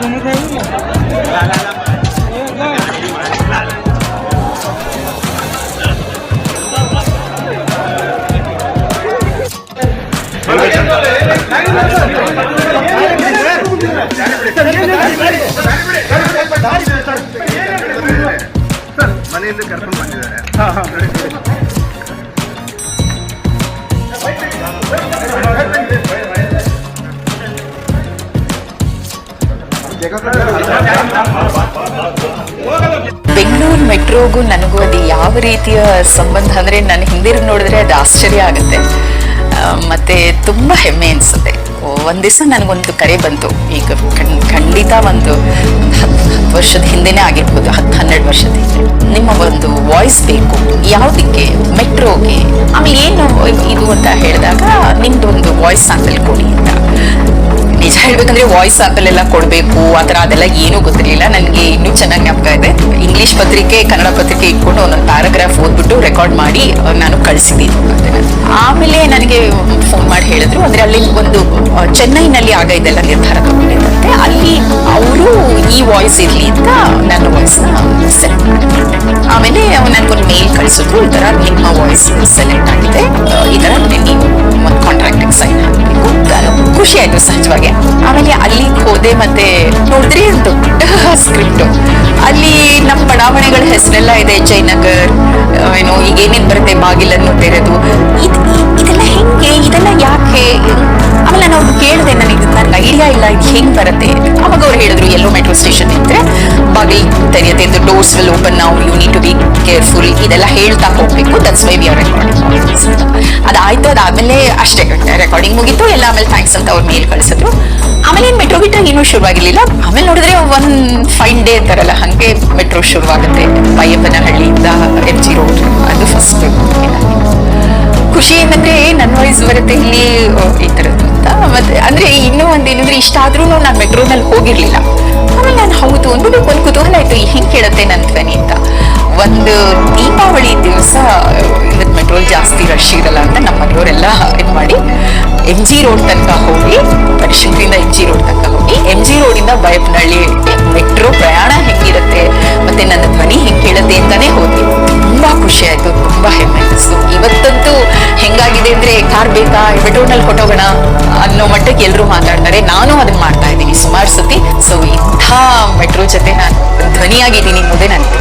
准备开路了。ಮನೆಯಿಂದ ಕರ್ಕೊಂಡು ಬಂದಿದ್ದಾರೆ. ಬೆಂಗಳೂರು ಮೆಟ್ರೋಗೂ ನನಗೂ ಅದು ಯಾವ ರೀತಿಯ ಸಂಬಂಧ ಅಂದರೆ ನಾನು ಹಿಂದಿರುಗಿ ನೋಡಿದ್ರೆ ಅದು ಆಶ್ಚರ್ಯ ಆಗುತ್ತೆ. ಮತ್ತೆ ತುಂಬ ಹೆಮ್ಮೆ ಅನಿಸುತ್ತೆ. ಒಂದು ದಿವಸ ನನಗೊಂದು ಕರೆ ಬಂತು. ಈಗ ಖಂಡ್- ಖಂಡಿತ ಒಂದು ವರ್ಷದ ಹಿಂದೆನೇ ಆಗಿರ್ಬೋದು ಹತ್ತು ಹನ್ನೆರಡು ವರ್ಷದ ಹಿಂದೆ. ನಿಮ್ಮ ಒಂದು ವಾಯ್ಸ್ ಬೇಕು, ಯಾವುದಕ್ಕೆ? ಮೆಟ್ರೋಗೆ. ಆಮೇಲೆ ಏನು ಇದು ಅಂತ ಹೇಳಿದಾಗ ನಿಮ್ದು ಒಂದು ವಾಯ್ಸ್ ಸ್ಯಾಂಪಲ್ ಕೊಡಿ ಅಂತ. ನಿಜ ಹೇಳ್ಬೇಕಂದ್ರೆ ವಾಯ್ಸ್ ಸ್ಯಾಂಪಲ್ ಎಲ್ಲ ಕೊಡಬೇಕು, ಆ ಥರ ಅದೆಲ್ಲ ಏನೂ ಗೊತ್ತಿರಲಿಲ್ಲ. ನನಗೆ ಇನ್ನೂ ಚೆನ್ನಾಗಿ ಜ್ಞಾಪಕ ಇದೆ. ಇಂಗ್ಲೀಷ್ ಪತ್ರಿಕೆ, ಕನ್ನಡ ಪತ್ರಿಕೆ ಇಟ್ಕೊಂಡು ಒಂದೊಂದು ಪ್ಯಾರಾಗ್ರಾಫ್ ಓದ್ಬಿಟ್ಟು ರೆಕಾರ್ಡ್ ಮಾಡಿ, ನಾನು ಕಳಿಸಿದ್ದೀನಿ. ಆಮೇಲೆ ನನಗೆ ಫೋನ್ ಹೇಳಿದ್ರು ಅಂದ್ರೆ ಅಲ್ಲಿ ಒಂದು ಚೆನ್ನೈನಲ್ಲಿ ಆಗ ಇದೆಲ್ಲ ನಿರ್ಧಾರ ತಗೊಂಡಿದ್ದಂತೆ ಅಲ್ಲಿ ಅವರು ಈ ವಾಯ್ಸ್ ಇರಲಿ ಅಂತ ನನ್ನ ವಾಯ್ಸ್ನ ಸೆಲೆಕ್ಟ್ ಮಾಡಿದ್ರು ಆಮೇಲೆ ನನಗೊಂದು ಮೇಲ್ ಕಳಿಸಿದ್ರು, ಈ ಥರ ನಿಮ್ಮ ವಾಯ್ಸ್ ಸೆಲೆಕ್ಟ್ ಆಗಿದೆ. ಇದರ ನೀವು ಒಂದು ಕಾಂಟ್ರಾಕ್ಟಿಗೆ ಸೈನ್ ಹಾಕಬೇಕು ಖುಷಿ ಆಯ್ತು ಸಹಜವಾಗಿ. ಆಮೇಲೆ ಅಲ್ಲಿಗೆ ಹೋದೆ ಮತ್ತೆ ನೋಡಿದ್ರೆ ದೊಡ್ಡ ಸ್ಕ್ರಿಪ್ಟ್ ಅಲ್ಲಿ ನಮ್ಮ ಬಡಾವಣೆಗಳ ಹೆಸರೆಲ್ಲ ಇದೆ, ಜಯನಗರ್ ಏನೋ ಈಗ ಏನೇನ್ ಬರುತ್ತೆ, ಬಾಗಿಲನ್ನು ಕೇಳಿದೆ ನನಗೆ ನನ್ಗೆ ಐಡಿಯಾ ಇಲ್ಲ, ಇದು ಹೆಂಗ್ ಬರುತ್ತೆ ಅವಾಗ ಅವ್ರು ಹೇಳಿದ್ರು, ಎಲ್ಲೋ ಮೆಟ್ರೋ ಸ್ಟೇಷನ್ ಇದ್ರೆ ಬಾಗಿಲು ತೆರೆಯುತ್ತೆ ದ ಡೋರ್ಸ್ ವಿಲ್ ಓಪನ್ ನಾವು you need to be careful ಇದೆಲ್ಲ ಹೇಳ್ತಾ ಹೋಗ್ಬೇಕು that's why we are recording ಅದಾಯ್ತು, ಅದಾದ್ಮೇಲೆ ಅಷ್ಟೇ ರೆಕಾರ್ಡಿಂಗ್ ಮುಗೀತು, ಎಲ್ಲ ಆಮೇಲೆ ಥ್ಯಾಂಕ್ಸ್ ಅಂತ ಅವ್ರು ಮೇಲ್ ಕಳಿಸಿದ್ರು. ಆಮೇಲೆ ಏನು ಮೆಟ್ರೋ ಬಿಟ್ಟಾಗ ಏನೂ ಶುರುವಾಗಿರ್ಲಿಲ್ಲ. ಆಮೇಲೆ ನೋಡಿದ್ರೆ ಒನ್ ಫೈನ್ ಡೇ ಅಂತಾರಲ್ಲ, ಹಂಗೆ ಮೆಟ್ರೋ ಶುರುವಾಗುತ್ತೆ. ಬೈಯಪ್ಪನಹಳ್ಳಿಯಿಂದ ಎಂ ಜಿ ರೋಡ್ ಅದು ಫಸ್ಟ್ ಖುಷಿ ಏನಂದ್ರೆ, ನನ್ನ ವಯಸ್ಸು ಬರುತ್ತೆ, ಇಲ್ಲಿ ಈ ಥರದ್ದು ಮತ್ತೆ ಅಂದ್ರೆ ಇನ್ನೂ ಒಂದೇನಂದ್ರೆ ಇಷ್ಟ ಆದ್ರೂ ನಾನು ಮೆಟ್ರೋನಲ್ಲಿ ಹೋಗಿರ್ಲಿಲ್ಲ. ಆಮೇಲೆ ನಾನು ಹೌದು ಅಂದ್ಬಿಟ್ಟು ಒಂದು ಕುತೂಹಲ ಆಯ್ತು ಹಿಂಗೆ ಕೇಳುತ್ತೆ ನನ್ನ ಧ್ವನಿ ಅಂತ. ಒಂದು ದೀಪಾವಳಿ ದಿವಸ ಇವತ್ತು ಮೆಟ್ರೋಲ್ ಜಾಸ್ತಿ ರಶ್ ಇರಲ್ಲ ಅಂತ ನಮ್ಮ ಮನೆಯವರೆಲ್ಲ ಇದು ಮಾಡಿ ಎಂ ಜಿ ರೋಡ್ ತನಕ ಹೋಗಿ ಪರಿಶುದ್ಧದಿಂದ ಎಂ ಜಿ ರೋಡ್ ತನಕ ಹೋಗಿ ಎಂ ಜಿ ರೋಡಿಂದ ಬಯಪನಹಳ್ಳಿ ಮೆಟ್ರೋ ಪ್ರಯಾಣ ಹೆಂಗಿರುತ್ತೆ, ಮತ್ತೆ ನನ್ನ ಧ್ವನಿ ಹೆಂಗೆ ಕೇಳುತ್ತೆ ಅಂತಾನೆ ಹೋದ್ವಿ. ತುಂಬಾ ಖುಷಿ ಆಯ್ತು, ತುಂಬಾ ಹೆಮ್ಮೆ ಇವತ್ತಂತೂ ಹೆಂಗಾಗಿದೆ ಅಂದ್ರೆ ಕಾರ್ ಬೇಕಾ? ಮೆಟ್ರೋನಲ್ಲಿ ಕೊಟ್ಟೋಗೋಣ. ಅನ್ನೋ ಮಟ್ಟಕ್ಕೆ ಎಲ್ಲರೂ ಮಾತಾಡ್ತಾರೆ. ನಾನು ಅದನ್ನ ಮಾಡ್ತಾ ಇದ್ದೀನಿ. ಸುಮಾರು ಸತಿ. ಸೊ ಇಂಥ ಮೆಟ್ರೋ ಜೊತೆ ನಾನು ಧ್ವನಿಯಾಗಿದ್ದೀನಿ ಅನ್ನೋದೇ ನನಗೆ